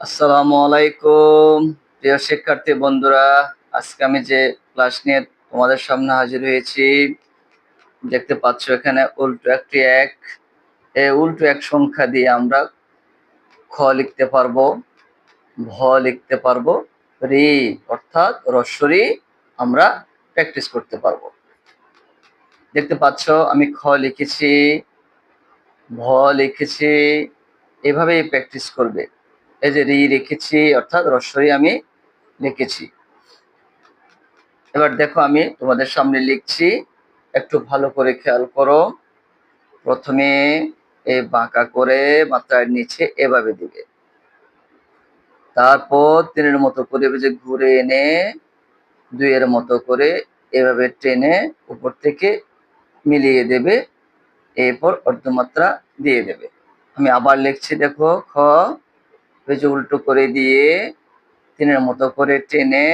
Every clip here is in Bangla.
আসসালামু আলাইকুম। প্রিয় শিক্ষার্থী বন্ধুরা, আজকে আমি যে ক্লাস নিয়ে তোমাদের সামনে হাজির হয়েছি, দেখতে পাচ্ছ এখানে উল্টো একটি এক। এই উল্টো এক সংখ্যা দিয়ে আমরা খ লিখতে পারব, ভ লিখতে পারব, রি অর্থাৎ রস্বরি আমরা প্র্যাকটিস করতে পারব। দেখতে পাচ্ছ আমি খ লিখেছি, ভ লিখেছি, এভাবেই প্র্যাকটিস করবে। এই যে রি রেখেছি, অর্থাৎ রস্বরি আমি লিখেছি। এবার দেখো আমি তোমাদের সামনে লিখছি, একটু ভালো করে খেয়াল করো। প্রথমে এই বাঁকা করে মাত্রার নিচে এভাবে দিবে। তারপর তিনের মতো করে যে ঘুরে এনে দুইয়ের মতো করে এভাবে টেনে উপর থেকে মিলিয়ে দেবে, এরপর অর্ধমাত্রা দিয়ে দেবে। আমি আবার লিখছি, দেখো, খ যে উল্টো করে দিয়ে তিনের মতো করে টেনে,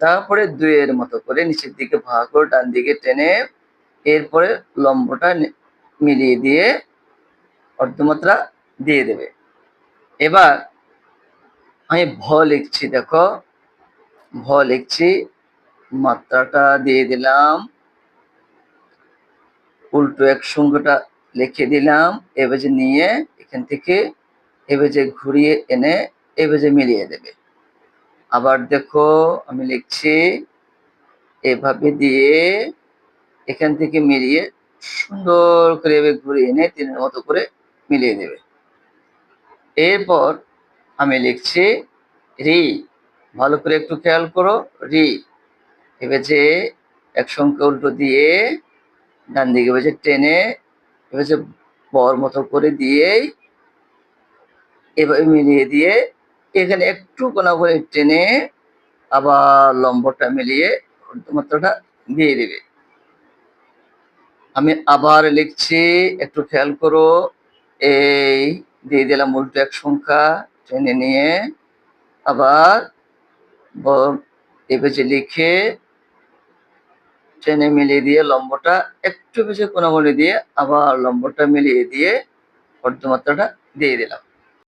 তারপরে দুইয়ের মতো করে নিচের দিকে ভাগ করে ডান দিকে টেনে, এরপরে লম্বটা মিলিয়ে দিয়ে অর্ধমাত্রা দিয়ে দেবে। এবার আমি ভ লিখছি, দেখো। ভ লিখছি, মাত্রাটা দিয়ে দিলাম। উল্টো এক সঙ্গটা লিখে দিলাম। এভাবে নিয়ে এখান থেকে এভাবে ঘুরিয়ে এনে এভাবে মিলিয়ে দেবে। আবার দেখো আমি লিখছি, এভাবে দিয়ে এখান থেকে মিলিয়ে সুন্দর করে এভাবে ঘুরিয়ে এনে তিনের মতো করে মিলিয়ে দেবে। এরপর আমি লিখছি, রি, ভালো করে একটু খেয়াল করো, রি যে এক সংখ্যা উল্টো দিয়ে ডান দিকে বেজে টেনে যে বর মতো করে দিয়েই এভাবে মিলিয়ে দিয়ে এখানে একটু কোনা করে টেনে আবার লম্বটা মিলিয়ে মাত্রাটা দিয়ে দেবে। আমি আবার লিখছি, একটু খেয়াল করো, এই দিয়ে দিলাম উল্টো এক সংখ্যা, টেনে নিয়ে আবার এভাবে লিখে টেনে মিলিয়ে দিয়ে লম্বটা একটু বেশি কোনাগুলি দিয়ে আবার লম্বটা মিলিয়ে দিয়ে অর্ধমাত্রাটা দিয়ে দিলাম।